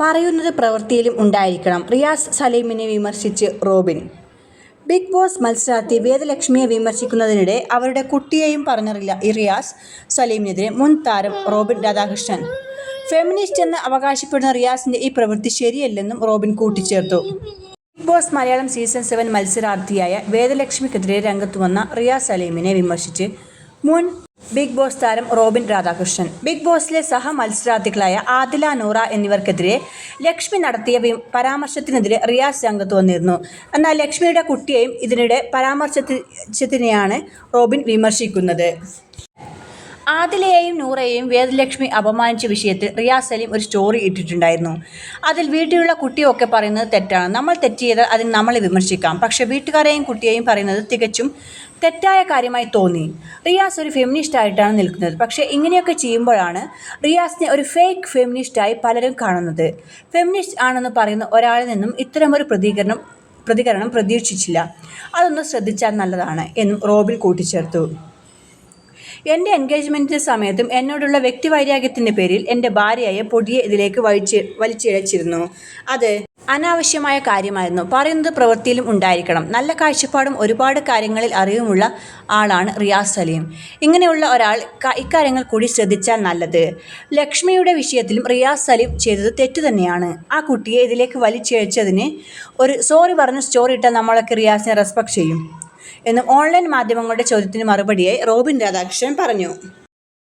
പറയുന്നത് പ്രവൃത്തിയിലും ഉണ്ടായിരിക്കണം. റിയാസ് സലീമിനെ വിമർശിച്ച് റോബിൻ. ബിഗ് ബോസ് മത്സരാർത്ഥി വേദലക്ഷ്മിയെ വിമർശിക്കുന്നതിനിടെ അവരുടെ കുട്ടിയെയും പറഞ്ഞറില്ല ഈ റിയാസ് സലീമിനെതിരെ മുൻ താരം റോബിൻ രാധാകൃഷ്ണൻ. ഫെമിനിസ്റ്റ് എന്ന് അവകാശപ്പെടുന്ന റിയാസിന്റെ ഈ പ്രവൃത്തി ശരിയല്ലെന്നും റോബിൻ കൂട്ടിച്ചേർത്തു. Bigg Boss Malayalam season seven മത്സരാർത്ഥിയായ വേദലക്ഷ്മിക്കെതിരെ രംഗത്ത് വന്ന റിയാസ് സലീമിനെ വിമർശിച്ച് മുൻ ബിഗ് ബോസ് താരം റോബിൻ രാധാകൃഷ്ണൻ. ബിഗ് ബോസിലെ സഹ മത്സരാർത്ഥികളായ ആദില നൂറ എന്നിവർക്കെതിരെ ലക്ഷ്മി നടത്തിയ പരാമർശത്തിനെതിരെ റിയാസ് രംഗത്ത് വന്നിരുന്നു. എന്നാൽ ലക്ഷ്മിയുടെ കുട്ടിയെയും ഇതിനിടെ പരാമർശത്തിനെയാണ് റോബിൻ വിമർശിക്കുന്നത്. ആദിലയെയും നൂറയെയും വേദലക്ഷ്മി അപമാനിച്ച വിഷയത്തിൽ റിയാസ് സലീം ഒരു സ്റ്റോറി ഇട്ടിട്ടുണ്ടായിരുന്നു. അതിൽ വീട്ടിലുള്ള കുട്ടിയൊക്കെ പറയുന്നത് തെറ്റാണ്. നമ്മൾ തെറ്റ് ചെയ്താൽ അതിന് നമ്മളെ വിമർശിക്കാം. പക്ഷേ വീട്ടുകാരെയും കുട്ടിയെയും പറയുന്നത് തികച്ചും തെറ്റായ കാര്യമായി തോന്നി. റിയാസ് ഒരു ഫെമിനിസ്റ്റ് ആയിട്ടാണ് നിൽക്കുന്നത്. പക്ഷേ ഇങ്ങനെയൊക്കെ ചെയ്യുമ്പോഴാണ് റിയാസിനെ ഒരു ഫേക്ക് ഫെമിനിസ്റ്റായി പലരും കാണുന്നത്. ഫെമിനിസ്റ്റ് ആണെന്ന് പറയുന്ന ഒരാളിൽ നിന്നും ഇത്തരമൊരു പ്രതികരണം പ്രതികരണം പ്രതീക്ഷിച്ചില്ല. അതൊന്ന് ശ്രദ്ധിച്ചാൽ നല്ലതാണ് എന്നും റോബിൻ കൂട്ടിച്ചേർത്തു. എന്റെ എൻഗേജ്മെന്റിന്റെ സമയത്തും എന്നോടുള്ള വ്യക്തിവൈരാഗ്യത്തിന്റെ പേരിൽ എന്റെ ഭാര്യയെ പൊടിയെ ഇതിലേക്ക് വലിച്ച് വലിച്ചിഴച്ചിരുന്നു. അത് അനാവശ്യമായ കാര്യമായിരുന്നു. പറയുന്നത് പ്രവൃത്തിയിലും ഉണ്ടായിരിക്കണം. നല്ല കാഴ്ചപ്പാടും ഒരുപാട് കാര്യങ്ങളിൽ അറിവുമുള്ള ആളാണ് റിയാസ് സലീം. ഇങ്ങനെയുള്ള ഒരാൾ ഇക്കാര്യങ്ങൾ കൂടി ശ്രദ്ധിച്ചാൽ നല്ലത്. ലക്ഷ്മിയുടെ വിഷയത്തിലും റിയാസ് സലീം ചെയ്തത് തെറ്റു തന്നെയാണ്. ആ കുട്ടിയെ ഇതിലേക്ക് വലിച്ചഴിച്ചതിന് ഒരു സോറി പറഞ്ഞ് സ്റ്റോറി ഇട്ടാൽ നമ്മളൊക്കെ റിയാസിനെ റെസ്പെക്ട് ചെയ്യും. എന്നും ഓൺലൈൻ മാധ്യമങ്ങളുടെ ചോദ്യത്തിന് മറുപടിയായി റോബിൻ രാധാകൃഷ്ണൻ പറഞ്ഞു.